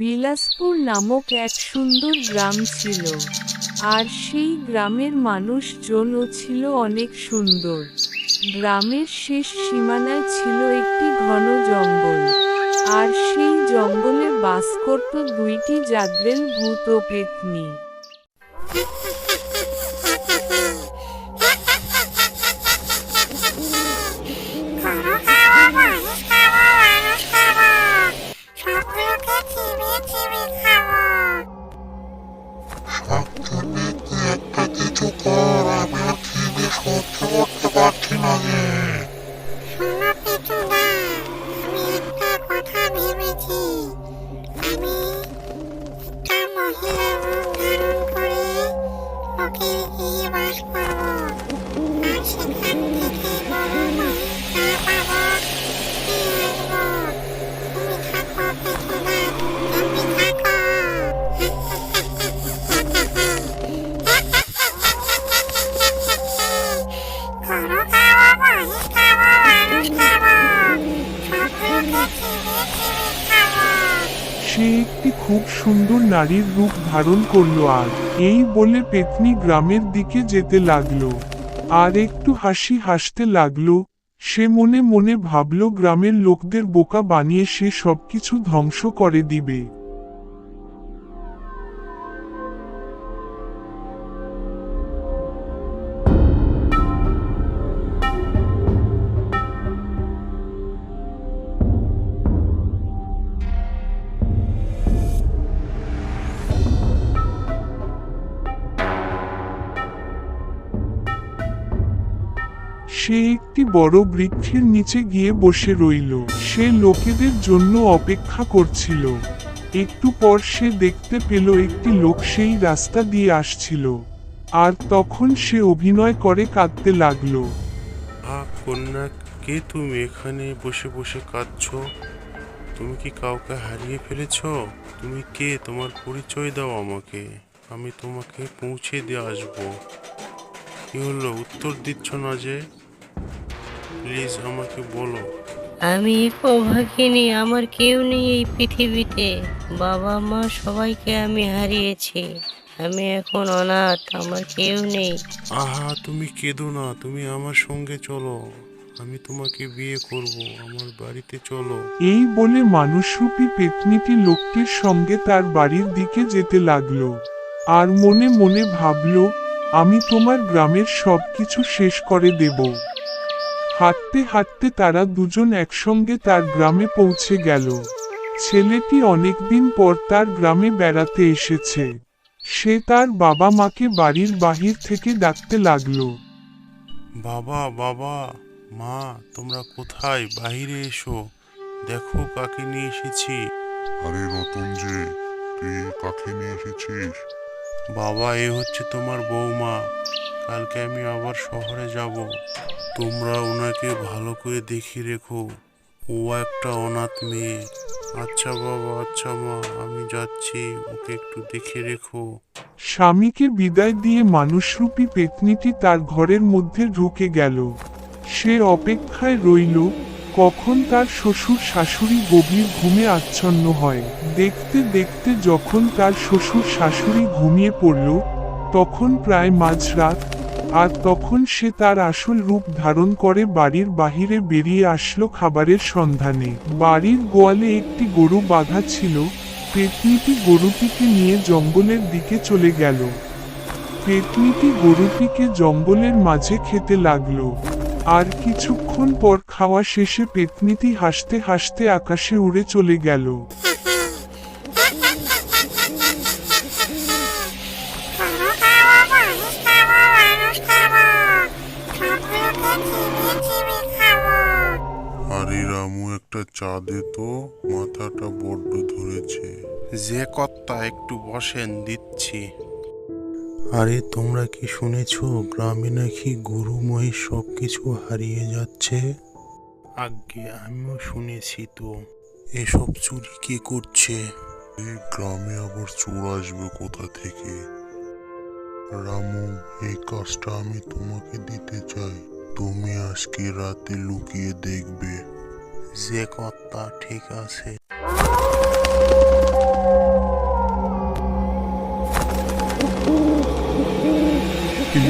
বিলাসপুর নামক এক সুন্দর গ্রাম ছিল, আর সেই গ্রামের মানুষজনও ছিল অনেক সুন্দর। গ্রামের শেষ সীমানায় ছিল একটি ঘন জঙ্গল, আর সেই জঙ্গলে বাস করত দুইটি জাদ্রেল ভূত ও পেতনি। সে একটি খুব সুন্দর নারীর রূপ ধারণ করল আর। এই বলে পেতনি গ্রামের দিকে যেতে লাগল। আর একটু হাসি হাসতে লাগল। সে মনে মনে ভাবলো গ্রামের লোকদের বোকা বানিয়ে সে সবকিছু ধ্বংস করে দিবে। সে একটি বড় বৃক্ষের নিচে গিয়ে বসে রইল। সে লোকেদের জন্য অপেক্ষা করছিল। একটু পর সে দেখতে পেল একটি লোক সেই রাস্তা দিয়ে আসছিল। আর তখন সে অভিনয় করে কাঁদতে লাগল। কন্যা, কে তুমি এখানে বসে বসে কাঁদছো? তুমি কি কাউকে হারিয়ে ফেলেছ? তুমি কে? তোমার পরিচয় দাও আমাকে। আমি তোমাকে পৌঁছে দিয়ে আসব। কি হলো? উত্তর দিচ্ছ না যে? প্লিজ আমাকে বলো। আমি অভাগিনী আমার কেউ নেই এই পৃথিবীতে। বাবা মা সবাইকে আমি হারিয়েছি। আমি এখন অনাথ আমার কেউ নেই। আহা তুমি কেঁদো না তুমি আমার সঙ্গে চলো। আমি তোমাকে বিয়ে করব আমার বাড়িতে চলো। এই বলে মানুষরূপী পেতনিটি লোকটির সঙ্গে তার বাড়ির দিকে যেতে লাগল। আর মনে মনে ভাবল আমি তোমার গ্রামের সবকিছু শেষ করে দেব। হাঁটতে হাঁটতে তারা দুজন একসঙ্গে তার গ্রামে পৌঁছে গেল। ছেলেটি অনেকদিন পর তার গ্রামে বেড়াতে এসেছে। সে তার বাবা মাকে বাড়ির বাহির থেকে ডাকতে লাগল। বাবা বাবা মা তোমরা কোথায়? বাইরে এসো। দেখো কাকে নিয়ে এসেছি। আরে রতন যে তুই কাকে নিয়ে এসেছিস? বাবা, এ হচ্ছে তোমার বৌমা। কালকে আমি আবার শহরে যাব। তোমরা ওনাকে ভালো করে দেখে রেখো। ও একটা অনাথ মেয়ে। আচ্ছা বাবা আচ্ছা মা, আমি যাচ্ছি। ওকে একটু দেখে রেখো। স্বামীকে বিদায় দিয়ে মানুষরূপী পেতনিটি তার ঘরের মধ্যে ঢুকে গেল। সে অপেক্ষায় রইল। কখন তার শ্বশুর শাশুড়ি গভীর ঘুমে আচ্ছন্ন হয়। দেখতে দেখতে যখন তার শ্বশুর শাশুড়ি ঘুমিয়ে পড়ল, তখন প্রায় মাঝরাত, আর তখন সে তার আসল রূপ ধারণ করে বাড়ির বাহিরে বেরিয়ে আসলো খাবারের সন্ধানে। বাড়ির গোয়ালে একটি গরু বাঁধা ছিল, পেতনিটি গরুটিকে নিয়ে জঙ্গলের দিকে চলে গেল। পেতনিটি গরুটিকে জঙ্গলের মাঝে খেতে লাগল। আর কিছুক্ষণ পর খাওয়া শেষে পেতনিটি হাসতে হাসতে আকাশে উড়ে চলে গেল। আরে রামু একটা চা দে তো মাথাটা বড্ড ধরেছে। যে কর্তা একটু বসেন দিচ্ছি। আরে তোমরা কি শুনেছো গ্রামে নাকি গরু মহিষ সব কিছু হারিয়ে যাচ্ছে? আগে আমিও শুনেছি তো। এসব চুরি কে করছে? এই গ্রামে আবার চোর আসবে কোথা থেকে? রামু এই কাজটা আমি তোমাকে দিতে চাই। তুমি আজকে রাতে লুকিয়ে দেখবে। যে কর্তা ঠিক আছে। ওরে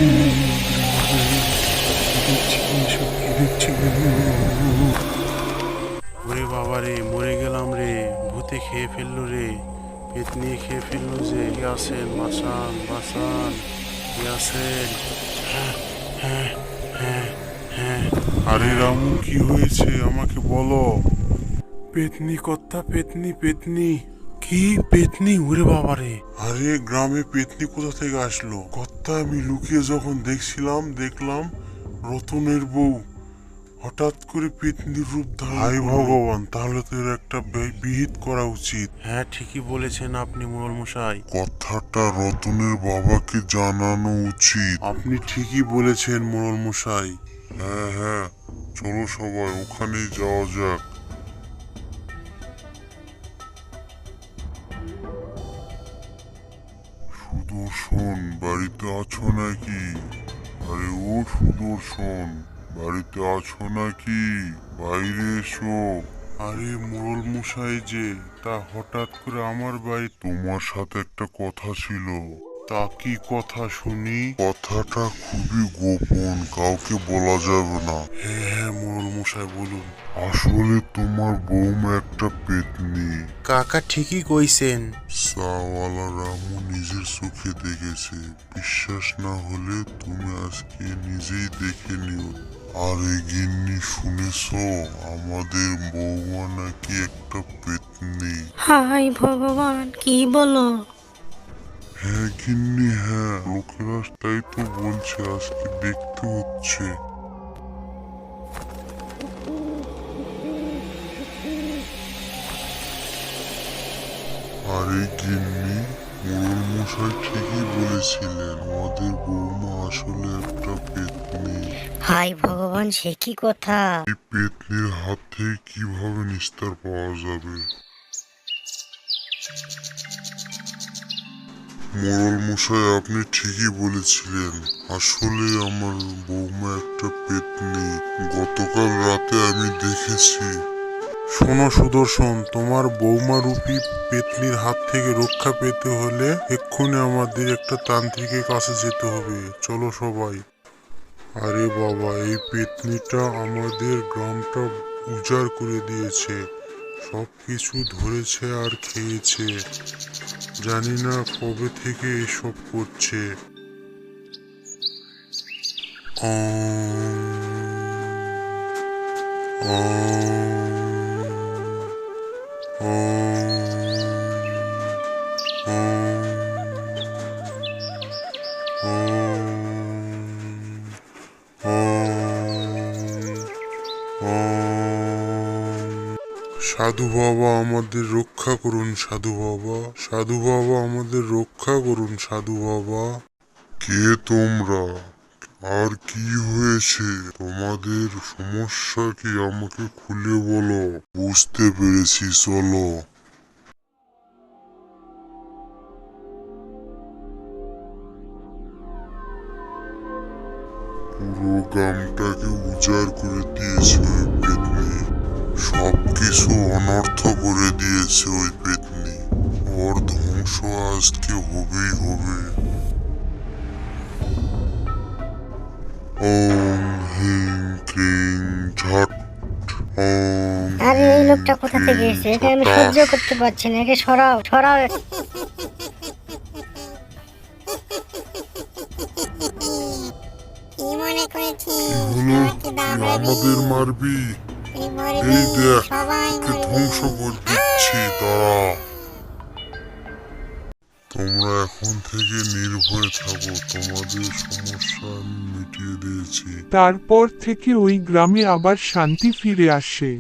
বাবা রে মরে গেলাম রে। ভূতে খেয়ে ফেলল রে। পেতনি খেয়ে ফেলল যে। আসেন বাসান বাসান আসেন আরে রামু কি হয়েছে? আমাকে বলো। পেতনি কর্তা পেতনি পেতনি। কি পেতনি উড়ে বাবারে। আরে গ্রামে পেতনি কোথা থেকে আসলো? কর্তা আমি লুকিয়ে যখন দেখছিলাম দেখলাম রতনের বউ। হঠাৎ করে পেতনির রূপ ধারণ হাই ভগবান তাহলে তো এর একটা বিহিত করা উচিত। হ্যাঁ ঠিকই বলেছেন আপনি মোড়ল মশাই। কথাটা রতনের বাবাকে জানানো উচিত। আপনি ঠিকই বলেছেন মোড়ল মশাই। হ্যাঁ হ্যাঁ চলো সবাই ওখানেই যাওয়া যাক। সুদর্শন বাড়িতে আছো নাকি? আরে ও সুদর্শন বাড়িতে আছো নাকি? বাইরে এসো। আরে মোরল মশাই যে তা হঠাৎ করে আমার বাড়ি তোমার সাথে একটা কথা ছিল। তা কি কথা শুনি? কথাটা খুবই গোপন কাউকে বলা যাবে না। হ্যাঁ হ্যাঁ মশাই বলুন। আসলে তোমার বৌমা একটা পেতনি। কাকা ঠিকই কইছেন। সাওয়ালা রামু নিজের চোখে দেখেছে। বিশ্বাস না হলে তুমি আজকে নিজেই দেখে নিও। আরে গিন্নি শুনেছো? আমাদের বৌমা নাকি একটা পেতনি। হাই ভগবান কি বলো? হ্যাঁ গিন্নি হ্যাঁ লোকেরা তাই তো বলছে আজকে দেখতে হচ্ছে। আরে গিন্নি মোড়ল মশাই ঠিকই বলেছিলেন আমাদের বৌমা আসলে একটা পেতনি। হাই ভগবান সে কি কথা? এই পেতনির হাত থেকে কীভাবে নিস্তার পাওয়া যাবে? মোড়ল মশাই আপনি ঠিকই বলেছিলেন। আসলে আমার বৌমা একটা পেতনি। গতকাল রাতে আমি দেখেছি। শোনো সুদর্শন, তোমার বৌমা রূপী পেতনির হাত থেকে রক্ষা পেতে হলে এক্ষুনি আমাদের একটা তান্ত্রিকের কাছে যেতে হবে। চলো সবাই। আরে বাবা, এই পেতনিটা আমাদের গ্রামটা উজাড় করে দিয়েছে। সব কিছু ধরেছে আর খেয়েছে। জানি না কবে থেকে এসব করছে। সাধু বাবা আমাদের রক্ষা করুন, সাধু বাবা। সাধু বাবা আমাদের রক্ষা করুন, সাধু বাবা। কে তোমরা? আর কি হয়েছে? তোমাদের সমস্যা কি আমাকে খুলে বলো। বুঝতে পেরেছি, চলো। পুরো গ্রামটাকে উজাড় করে দিয়েছে সবকিছু অনর্থ করে দিয়েছে ওই পেতনি। ওর ধ্বংস আজকে হবেই হবে। ওম হিং ক্রিং ঝট। আরে এই লোকটা কোথা থেকে এসেছে? একে আমি সহ্য করতে পারছি না একে সরাও সরাও। মনে আমাদের মরবি? এই দেখ ধ্বংস করে দিচ্ছি তারা তোমরা এখন থেকে নির্ভয়ে থাকো তোমাদের সমস্যা মিটিয়ে দিয়েছি। তারপর থেকে ওই গ্রামে আবার শান্তি ফিরে আসে।